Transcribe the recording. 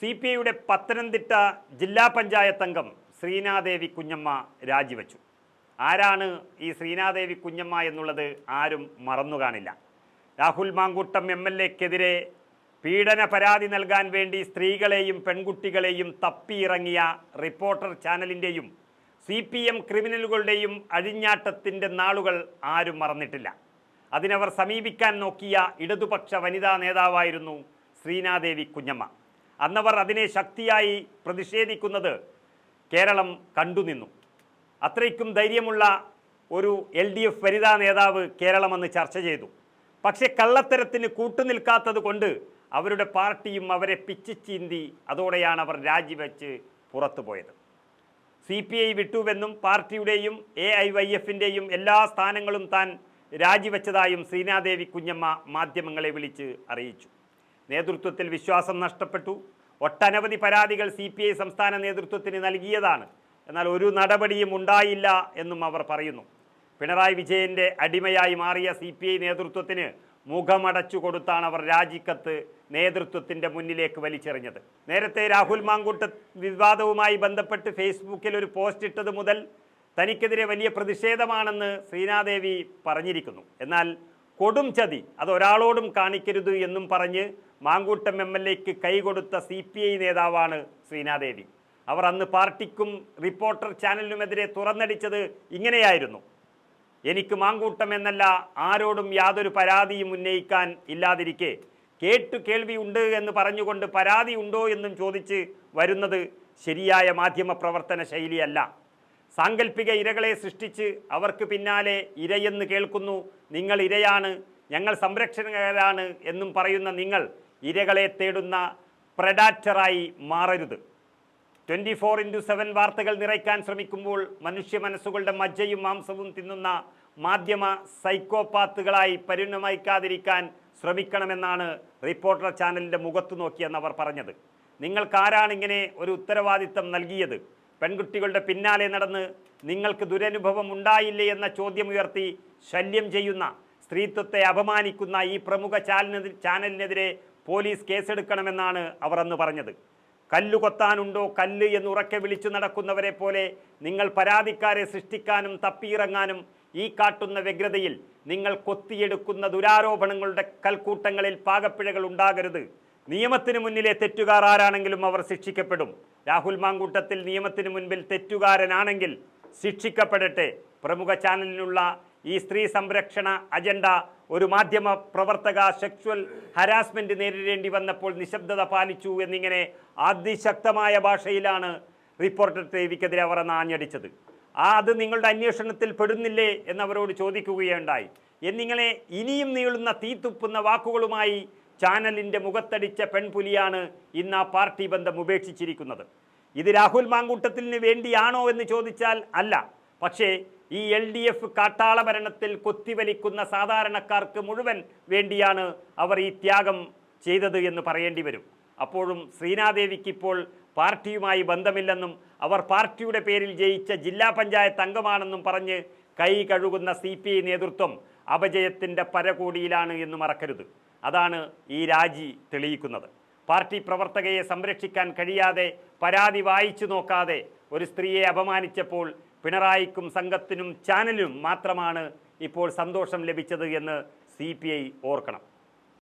C P ഐയുടെ പത്തനംതിട്ട ജില്ലാ പഞ്ചായത്ത് അംഗം ശ്രീനാദേവി കുഞ്ഞമ്മ രാജിവെച്ചു. ആരാണ് ഈ ശ്രീനാദേവി കുഞ്ഞമ്മ എന്നുള്ളത് ആരും മറന്നു കാണില്ല. രാഹുൽ മാങ്കൂട്ടം എം എൽ എക്കെതിരെ പീഡന പരാതി നൽകാൻ വേണ്ടി സ്ത്രീകളെയും പെൺകുട്ടികളെയും തപ്പിയിറങ്ങിയ റിപ്പോർട്ടർ ചാനലിന്റെയും സി പി എം ക്രിമിനലുകളുടെയും അഴിഞ്ഞാട്ടത്തിന്റെ നാളുകൾ ആരും മറന്നിട്ടില്ല. അതിനവർ സമീപിക്കാൻ നോക്കിയ ഇടതുപക്ഷ വനിതാ നേതാവായിരുന്നു ശ്രീനാദേവി കുഞ്ഞമ്മ. അന്നവർ അതിനെ ശക്തിയായി പ്രതിഷേധിക്കുന്നത് കേരളം കണ്ടുനിന്നു അത്രയ്ക്കും ധൈര്യമുള്ള ഒരു എൽ ഡി എഫ് വനിതാ നേതാവ് കേരളമെന്ന് ചർച്ച ചെയ്തു. പക്ഷേ കള്ളത്തരത്തിന് കൂട്ടുനിൽക്കാത്തത് കൊണ്ട് അവരുടെ പാർട്ടിയും അവരെ പിച്ചിച്ചീന്തി അതോടെയാണ് അവർ രാജിവെച്ച് പുറത്തു പോയത്. സി പി ഐ വിട്ടുവെന്നും പാർട്ടിയുടെയും എ ഐ വൈ എഫിന്റെയും എല്ലാ സ്ഥാനങ്ങളും താൻ രാജിവെച്ചതായും ശ്രീനാദേവി കുഞ്ഞമ്മ മാധ്യമങ്ങളെ വിളിച്ച് അറിയിച്ചു. നേതൃത്വത്തിൽ വിശ്വാസം നഷ്ടപ്പെട്ടു. ഒട്ടനവധി പരാതികൾ സി പി ഐ സംസ്ഥാന നേതൃത്വത്തിന് നൽകിയതാണ്. എന്നാൽ ഒരു നടപടിയും ഉണ്ടായില്ല എന്നും അവർ പറയുന്നു. പിണറായി വിജയന്റെ അടിമയായി മാറിയ സി പി ഐ നേതൃത്വത്തിന് മുഖമടച്ചു കൊടുത്താണ് അവർ രാജിക്കത്ത് നേതൃത്വത്തിന്റെ മുന്നിലേക്ക് വലിച്ചെറിഞ്ഞത്. നേരത്തെ രാഹുൽ മാങ്കൂട്ട വിവാദവുമായി ബന്ധപ്പെട്ട് ഫേസ്ബുക്കിൽ ഒരു പോസ്റ്റ് ഇട്ടത് മുതൽ തനിക്കെതിരെ വലിയ പ്രതിഷേധമാണെന്ന് ശ്രീനാദേവി പറഞ്ഞിരിക്കുന്നു. എന്നാൽ കൊടും ചതി. അത് ഒരാളോടും കാണിക്കരുത് എന്നും പറഞ്ഞ് മാങ്കൂട്ടം എം എൽ എക്ക് കൈകൊടുത്ത സി പി ഐ നേതാവാണ് ശ്രീനാദേവി അവർ അന്ന് പാർട്ടിക്കും റിപ്പോർട്ടർ ചാനലിനുമെതിരെ തുറന്നടിച്ചത് ഇങ്ങനെയായിരുന്നു. എനിക്ക് മാങ്കൂട്ടം എന്നല്ല ആരോടും യാതൊരു പരാതിയും ഉന്നയിക്കാൻ ഇല്ലാതിരിക്കെ. കേട്ടു കേൾവി ഉണ്ട് എന്ന് പറഞ്ഞുകൊണ്ട് പരാതി ഉണ്ടോ എന്നും ചോദിച്ച് വരുന്നത് ശരിയായ മാധ്യമ പ്രവർത്തന ശൈലിയല്ല. സാങ്കല്പിക ഇരകളെ സൃഷ്ടിച്ച് അവർക്ക് പിന്നാലെ ഇരയെന്ന് കേൾക്കുന്നു. നിങ്ങൾ ഇരയാണ് ഞങ്ങൾ സംരക്ഷകരാണ് എന്നും പറയുന്ന നിങ്ങൾ ഇരകളെ തേടുന്ന പ്രഡാറ്ററായി മാറരുത്. ട്വന്റി ഫോർ ഇന്റു സെവൻ വാർത്തകൾ നിറയ്ക്കാൻ ശ്രമിക്കുമ്പോൾ മനുഷ്യ മനസ്സുകളുടെ മജ്ജയും മാംസവും തിന്നുന്ന മാധ്യമ സൈക്കോപാത്തുകളായി പരിണമിക്കാതിരിക്കാൻ ശ്രമിക്കണമെന്നാണ് റിപ്പോർട്ടർ ചാനലിന്റെ മുഖത്ത് അവർ പറഞ്ഞത്. നിങ്ങൾക്കാരാണിങ്ങനെ ഒരു ഉത്തരവാദിത്തം നൽകിയത്? പെൺകുട്ടികളുടെ പിന്നാലെ നടന്ന് നിങ്ങൾക്ക് ദുരനുഭവം ഉണ്ടായില്ലേ എന്ന ചോദ്യമുയർത്തി ശല്യം ചെയ്യുന്ന സ്ത്രീത്വത്തെ അപമാനിക്കുന്ന ഈ പ്രമുഖ ചാനലിനെ ചാനലിനെതിരെ പോലീസ് കേസെടുക്കണമെന്നാണ് അവർ അന്ന് പറഞ്ഞത്. കല്ലുകൊത്താനുണ്ടോ കല്ല് എന്ന് ഉറക്കെ വിളിച്ചു നടക്കുന്നവരെ പോലെ നിങ്ങൾ പരാതിക്കാരെ സൃഷ്ടിക്കാനും തപ്പിയിറങ്ങാനും ഈ കാട്ടുന്ന വ്യഗ്രതയിൽ നിങ്ങൾ കൊത്തിയെടുക്കുന്ന ദുരാരോപണങ്ങളുടെ കൽക്കൂട്ടങ്ങളിൽ പാകപ്പിഴകൾ ഉണ്ടാകരുത്. നിയമത്തിന് മുന്നിലെ തെറ്റുകാർ ആരാണെങ്കിലും അവർ ശിക്ഷിക്കപ്പെടും. രാഹുൽ മാങ്കൂട്ടത്തിൽ നിയമത്തിന് മുൻപിൽ തെറ്റുകാരനാണെങ്കിൽ ശിക്ഷിക്കപ്പെടട്ടെ. പ്രമുഖ ചാനലിനുള്ള ഈ സ്ത്രീ സംരക്ഷണ അജണ്ട ഒരു മാധ്യമ പ്രവർത്തക സെക്ഷ്വൽ ഹരാസ്മെന്റ് നേരിടേണ്ടി വന്നപ്പോൾ നിശബ്ദത പാലിച്ചു എന്നിങ്ങനെ അതിശക്തമായ ഭാഷയിലാണ് റിപ്പോർട്ടർ ദേവിക്കെതിരെ അവർ ആഞ്ഞടിച്ചത്. ആ അത് നിങ്ങളുടെ അന്വേഷണത്തിൽ പെടുന്നില്ലേ എന്നവരോട് ചോദിക്കുകയുണ്ടായി. എന്നിങ്ങനെ ഇനിയും നീളുന്ന തീത്തുപ്പുന്ന വാക്കുകളുമായി ചാനലിന്റെ മുഖത്തടിച്ച പെൺപുലിയാണ് ഇന്ന് ആ പാർട്ടി ബന്ധം ഉപേക്ഷിച്ചിരിക്കുന്നത്. ഇത് രാഹുൽ മാങ്കൂട്ടത്തിന് വേണ്ടിയാണോ എന്ന് ചോദിച്ചാൽ അല്ല. പക്ഷേ ഈ എൽ ഡി എഫ് കാട്ടാള ഭരണത്തിൽ കൊത്തിവലിക്കുന്ന സാധാരണക്കാർക്ക് മുഴുവൻ വേണ്ടിയാണ് അവർ ഈ ത്യാഗം ചെയ്തത് എന്ന് പറയേണ്ടി വരും. അപ്പോഴും ശ്രീനാദേവിക്കിപ്പോൾ പാർട്ടിയുമായി ബന്ധമില്ലെന്നും അവർ പാർട്ടിയുടെ പേരിൽ ജയിച്ച ജില്ലാ പഞ്ചായത്ത് അംഗമാണെന്നും പറഞ്ഞ് കൈ കഴുകുന്ന സി നേതൃത്വം അപജയത്തിന്റെ പരകോടിയിലാണ് എന്ന് മറക്കരുത്. അതാണ് ഈ രാജി തെളിയിക്കുന്നത്. പാർട്ടി പ്രവർത്തകയെ സംരക്ഷിക്കാൻ കഴിയാതെ പരാതി വായിച്ചു നോക്കാതെ ഒരു സ്ത്രീയെ അപമാനിച്ചപ്പോൾ പിണറായിക്കും സംഘത്തിനും ചാനലിനും മാത്രമാണ് ഇപ്പോൾ സന്തോഷം ലഭിച്ചത് എന്ന് സി ഓർക്കണം.